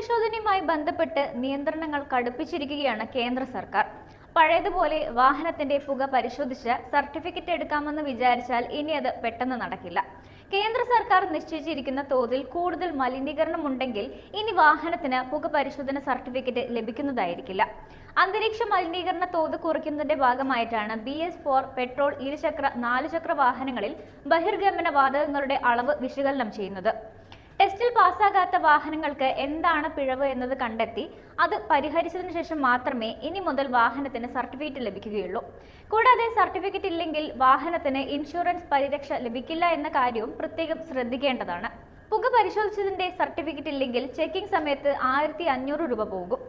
പരിശോധനയുമായി ബന്ധപ്പെട്ട് നിയന്ത്രണങ്ങൾ കടുപ്പിച്ചിരിക്കുകയാണ് കേന്ദ്ര സർക്കാർ. പഴയതുപോലെ വാഹനത്തിന്റെ പുക പരിശോധിച്ച് സർട്ടിഫിക്കറ്റ് എടുക്കാമെന്ന് വിചാരിച്ചാൽ ഇനി അത് പെട്ടെന്ന് നടക്കില്ല. കേന്ദ്ര സർക്കാർ നിശ്ചയിച്ചിരിക്കുന്ന തോതിൽ കൂടുതൽ മലിനീകരണം ഉണ്ടെങ്കിൽ ഇനി വാഹനത്തിന് പുക പരിശോധന സർട്ടിഫിക്കറ്റ് ലഭിക്കുന്നതായിരിക്കില്ല. അന്തരീക്ഷ മലിനീകരണ തോത് കുറയ്ക്കുന്നതിന്റെ ഭാഗമായിട്ടാണ് ബി എസ് ഫോർ പെട്രോൾ ഇരുചക്ര നാലുചക്ര വാഹനങ്ങളിൽ ബഹിർഗമന വാതകങ്ങളുടെ അളവ് വിശകലനം ചെയ്യുന്നത്. ടെസ്റ്റിൽ പാസ്സാകാത്ത വാഹനങ്ങൾക്ക് എന്താണ് പിഴവ് എന്നത് കണ്ടെത്തി അത് പരിഹരിച്ചതിന് ശേഷം മാത്രമേ ഇനി മുതൽ വാഹനത്തിന് സർട്ടിഫിക്കറ്റ് ലഭിക്കുകയുള്ളൂ. കൂടാതെ സർട്ടിഫിക്കറ്റ് ഇല്ലെങ്കിൽ വാഹനത്തിന് ഇൻഷുറൻസ് പരിരക്ഷ ലഭിക്കില്ല എന്ന കാര്യവും പ്രത്യേകം ശ്രദ്ധിക്കേണ്ടതാണ്. പുക പരിശോധിച്ചതിന്റെ സർട്ടിഫിക്കറ്റ് ഇല്ലെങ്കിൽ ചെക്കിംഗ് സമയത്ത് ആയിരത്തി രൂപ പോകും.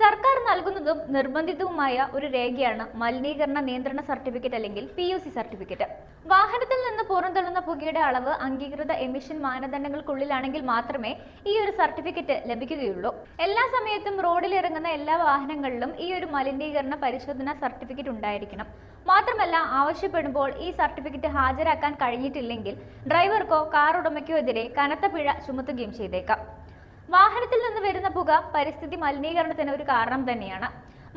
സർക്കാർ നൽകുന്നതും നിർബന്ധിതവുമായ ഒരു രേഖയാണ് മലിനീകരണ നിയന്ത്രണ സർട്ടിഫിക്കറ്റ് അല്ലെങ്കിൽ പി യു സി സർട്ടിഫിക്കറ്റ്. വാഹനത്തിൽ നിന്ന് പുറന്തള്ളുന്ന പുകയുടെ അളവ് അംഗീകൃത എമിഷൻ മാനദണ്ഡങ്ങൾക്കുള്ളിലാണെങ്കിൽ മാത്രമേ ഈ ഒരു സർട്ടിഫിക്കറ്റ് ലഭിക്കുകയുള്ളൂ. എല്ലാ സമയത്തും റോഡിൽ ഇറങ്ങുന്ന എല്ലാ വാഹനങ്ങളിലും ഈ ഒരു മലിനീകരണ പരിശോധന സർട്ടിഫിക്കറ്റ് ഉണ്ടായിരിക്കണം. മാത്രമല്ല ആവശ്യപ്പെടുമ്പോൾ ഈ സർട്ടിഫിക്കറ്റ് ഹാജരാക്കാൻ കഴിഞ്ഞിട്ടില്ലെങ്കിൽ ഡ്രൈവർക്കോ കാർ ഉടമയ്ക്കോ എതിരെ കനത്ത പിഴ ചുമത്തുകയും ചെയ്തേക്കാം. വാഹനത്തിൽ നിന്ന് വരുന്ന പുക പരിസ്ഥിതി മലിനീകരണത്തിന് ഒരു കാരണം തന്നെയാണ്.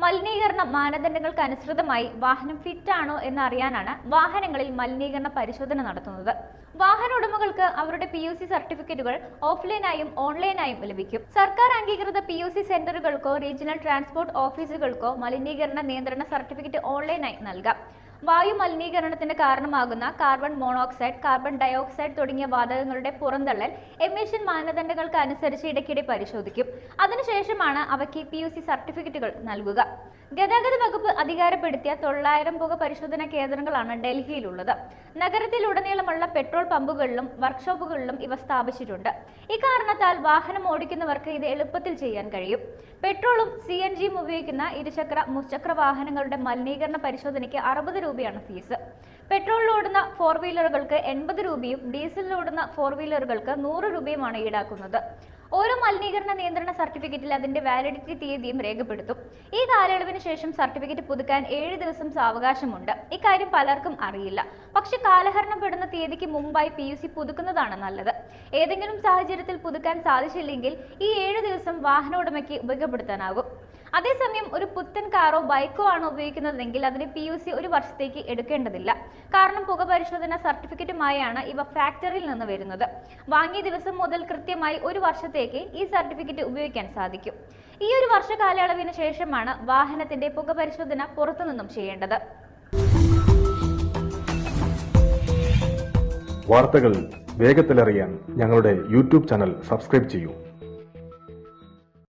മലിനീകരണം മാനദണ്ഡങ്ങൾക്ക് അനുസൃതമായി വാഹനം ഫിറ്റ് ആണോ എന്ന് അറിയാനാണ് വാഹനങ്ങളിൽ മലിനീകരണ പരിശോധന നടത്തുന്നത്. വാഹന ഉടമകൾക്ക് അവരുടെ പി യു സി സർട്ടിഫിക്കറ്റുകൾ ഓഫ്ലൈനായും ഓൺലൈനായും ലഭിക്കും. സർക്കാർ അംഗീകൃത പി യു സി സെന്ററുകൾക്കോ റീജിയണൽ ട്രാൻസ്പോർട്ട് ഓഫീസുകൾക്കോ മലിനീകരണ നിയന്ത്രണ സർട്ടിഫിക്കറ്റ് ഓൺലൈനായി നൽകാം. വായു മലിനീകരണത്തിന് കാരണമാകുന്ന കാർബൺ മോണോക്സൈഡ് കാർബൺ ഡയോക്സൈഡ് തുടങ്ങിയ വാതകങ്ങളുടെ പുറന്തള്ളൽ എമിഷൻ മാനദണ്ഡങ്ങൾക്ക് അനുസരിച്ച് ഇടയ്ക്കിടെ പരിശോധിക്കും. അതിനുശേഷമാണ് അവയ്ക്ക് പി സർട്ടിഫിക്കറ്റുകൾ നൽകുക. ഗതാഗത വകുപ്പ് അധികാരപ്പെടുത്തിയ തൊള്ളായിരം പുക പരിശോധനാ കേന്ദ്രങ്ങളാണ് ഡൽഹിയിലുള്ളത്. നഗരത്തിലുടനീളമുള്ള പെട്രോൾ പമ്പുകളിലും വർക്ക്ഷോപ്പുകളിലും ഇവ സ്ഥാപിച്ചിട്ടുണ്ട്. ഇക്കാരണത്താൽ വാഹനം ഓടിക്കുന്നവർക്ക് ഇത് എളുപ്പത്തിൽ ചെയ്യാൻ കഴിയും. പെട്രോളും സി എൻ ജിയും ഉപയോഗിക്കുന്ന ഇരുചക്ര മുച്ചക്ര വാഹനങ്ങളുടെ മലിനീകരണ പരിശോധനയ്ക്ക് അറുപത് രൂപയാണ് ഫീസ്. പെട്രോളിലോടുന്ന ഫോർ വീലറുകൾക്ക് എൺപത് രൂപയും ഡീസലിലോടുന്ന ഫോർ വീലറുകൾക്ക് നൂറ് രൂപയുമാണ് ഈടാക്കുന്നത്. ഓരോ മലിനീകരണ നിയന്ത്രണ സർട്ടിഫിക്കറ്റിൽ അതിന്റെ വാലിഡിറ്റി തീയതിയും രേഖപ്പെടുത്തും. ഈ കാലയളവിന് ശേഷം സർട്ടിഫിക്കറ്റ് പുതുക്കാൻ ഏഴ് ദിവസം സാവകാശമുണ്ട്. ഇക്കാര്യം പലർക്കും അറിയില്ല. പക്ഷെ കാലഹരണപ്പെടുന്ന തീയതിക്ക് മുമ്പായി പി യു സി പുതുക്കുന്നതാണ് നല്ലത്. ഏതെങ്കിലും സാഹചര്യത്തിൽ പുതുക്കാൻ സാധിച്ചില്ലെങ്കിൽ ഈ ഏഴ് ദിവസം വാഹന ഉടമയ്ക്ക് ഉപയോഗപ്പെടുത്താനാകും. അതേസമയം ഒരു പുത്തൻ കാറോ ബൈക്കോ ആണ് ഉപയോഗിക്കുന്നതെങ്കിൽ അതിന് പി യു സി ഒരു വർഷത്തേക്ക് എടുക്കേണ്ടതില്ല. കാരണം പുക പരിശോധന സർട്ടിഫിക്കറ്റുമായാണ് ഇവ ഫാക്ടറിയിൽ നിന്ന് വരുന്നത്. വാങ്ങിയ ദിവസം മുതൽ കൃത്യമായി ഒരു വർഷത്തേക്ക് ഈ സർട്ടിഫിക്കറ്റ് ഉപയോഗിക്കാൻ സാധിക്കും. ഈ ഒരു വർഷ കാലയളവിന് ശേഷമാണ് വാഹനത്തിന്റെ പുക പരിശോധന പുറത്തുനിന്നും ചെയ്യേണ്ടത്. വാർത്തകൾ വേഗത്തിലറിയാൻ ഞങ്ങളുടെ യൂട്യൂബ് ചാനൽ സബ്സ്ക്രൈബ് ചെയ്യൂ.